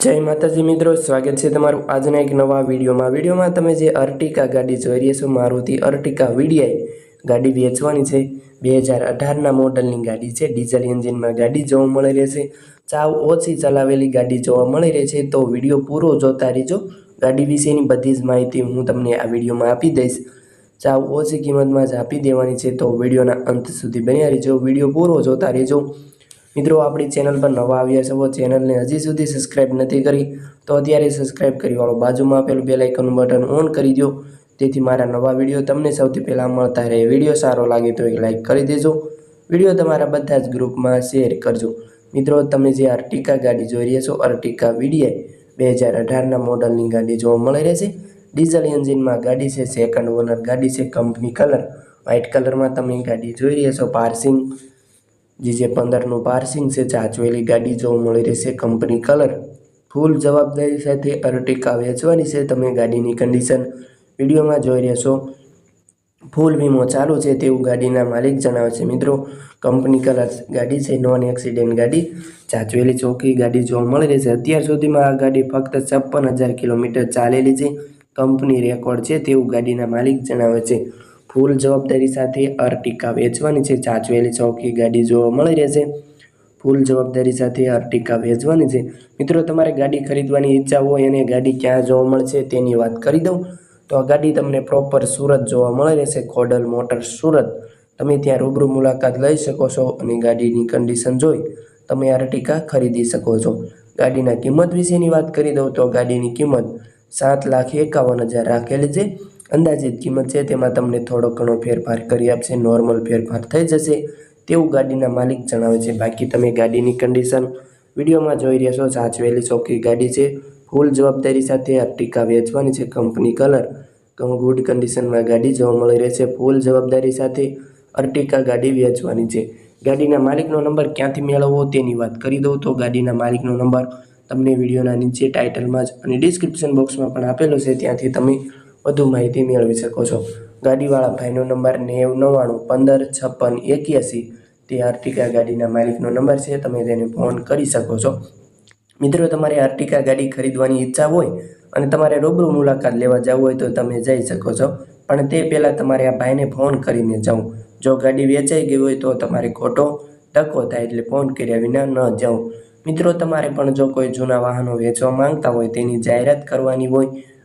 જય માતાજી મિત્રો, સ્વાગત છે તમારું આજના એક નવા વિડીયોમાં. વિડીયોમાં તમે જે અર્ટિકા ગાડી જોઈ રહ્યા છો, મારુતિ અર્ટિકા વીડીઆઈ ગાડી વેચવાની છે. બે હજાર અઢારના મોડલની ગાડી છે, ડીઝલ એન્જિનમાં ગાડી જોવા મળી રહેશે ચાવ ઓછી ચલાવેલી ગાડી જોવા મળી રહી છે, તો વીડિયો પૂરો જોતા રહેજો. ગાડી વિશેની બધી જ માહિતી હું તમને આ વિડીયોમાં આપી દઈશ. ચાવ ઓછી કિંમતમાં જ આપી દેવાની છે, તો વિડીયોના અંત સુધી બન્યા રહેજો. વીડિયો પૂરો જોતા રહેજો. મિત્રો, આપણી ચેનલ પર નવા આવ્યા છો ચેનલને હજી સુધી સબસ્ક્રાઇબ નથી કરી, તો અત્યારે સબસ્ક્રાઇબ કરી વાળો. બાજુમાં આપેલું બેલ આઇકનનું બટન ઓન કરી દો તેથી મારા નવા વીડિયો તમને સૌથી પહેલાં મળતા રહે. વીડિયો સારો લાગે તો એક લાઇક કરી દેજો. વીડિયો તમારા બધા જ ગ્રુપમાં શેર કરજો. મિત્રો, તમે જે અર્ટિકા ગાડી જોઈ રહ્યા છો, અર્ટિકા વીડીઆઈ, બે હજાર અઢારના મોડલની ગાડી જોવા મળી રહેશે ડીઝલ એન્જિનમાં ગાડી છે સેકન્ડ ઓનર ગાડી છે કંપની કલર વ્હાઇટ કલરમાં તમે ગાડી જોઈ રહ્યા છો પાર્સિંગ જે જે પંદરનું પાર્સિંગ છે ચાચવેલી ગાડી જોવા મળી રહેશે કંપની કલર, ફૂલ જવાબદારી સાથે અર્ટિકા વેચવાની છે, તમે ગાડીની કન્ડિશન વિડીયોમાં જોઈ રહેશો. ફૂલ વીમો ચાલુ છે, તેવું ગાડીના માલિક જણાવે છે. મિત્રો, કંપની કલર ગાડી છે નોન એક્સિડન્ટ ગાડી. ચાચવેલી ચોખ્ખી ગાડી જોવા મળી રહેશે, અત્યાર સુધીમાં આ ગાડી ફક્ત છપ્પન હજાર કિલોમીટર ચાલેલી છે. કંપની રેકોર્ડ છે, તેવું ગાડીના માલિક જણાવે છે. ફૂલ જવાબદારી સાથે અર્ટિકા વેચવાની છે. ચાચવેલી ચોકી ગાડી જોવા મળી રહેશે. ફૂલ જવાબદારી સાથે અર્ટિકા વેચવાની છે. મિત્રો, તમારે ગાડી ખરીદવાની ઈચ્છા હોય અને ગાડી ક્યાં જોવા મળશે તેની વાત કરી દઉં. તો આ ગાડી તમને પ્રોપર સુરત જોવા મળી રહેશે. ખોડલ મોટર સુરત. તમે ત્યાં રૂબરૂ મુલાકાત લઈ શકો છો અને ગાડીની કન્ડિશન જોઈ તમે અર્ટિકા ખરીદી શકો છો. ગાડીના કિંમત વિશેની વાત કરી દઉં તો ગાડીની કિંમત સાત લાખ એકાવન હજાર રાખેલી છે. અંદાજિત કિંમત છે, તેમાં તમને થોડો ઘણો ફેરફાર કરી આપશે, નોર્મલ ફેરફાર થઈ જશે, તેવું ગાડીના માલિક જણાવે છે. બાકી તમે ગાડીની કન્ડિશન વિડીયોમાં જોઈ રહ્યા છો, સાચવેલી ચોખ્ખી ગાડી છે ફૂલ જવાબદારી સાથે અર્ટિકા વેચવાની છે, કંપની કલર ગુડ કન્ડિશનમાં ગાડી જોવા મળી રહેશે ફૂલ જવાબદારી સાથે અર્ટિકા ગાડી વેચવાની છે. ગાડીના માલિકનો નંબર ક્યાંથી મેળવવો તેની વાત કરી દઉં તો ગાડીના માલિકનો નંબર તમને વિડીયોના નીચે ટાઇટલમાં જ અને ડિસ્ક્રિપ્શન બોક્સમાં પણ આપેલો છે, ત્યાંથી તમે વધુ માહિતી મેળવી શકો છો. ગાડીવાળા ભાઈનો નંબર નેવ નવ્વાણું પંદર છપ્પન એક્યાસી. તે આર્ટિકા ગાડીના માલિકનો નંબર છે, તમે તેને ફોન કરી શકો છો. મિત્રો, તમારે આર્ટિકા ગાડી ખરીદવાની ઈચ્છા હોય અને તમારે રૂબરૂ મુલાકાત લેવા જવું હોય તો તમે જઈ શકો છો. પણ તે પહેલાં તમારે આ ભાઈને ફોન કરીને જવું જો ગાડી વેચાઈ ગઈ હોય તો તમારે ખોટો ધક્કો થાય એટલે ફોન કર્યા વિના ન જવું મિત્રો, તમારે પણ જો કોઈ જૂના વાહનો વેચવા માંગતા હોય તેની જાહેરાત કરવાની હોય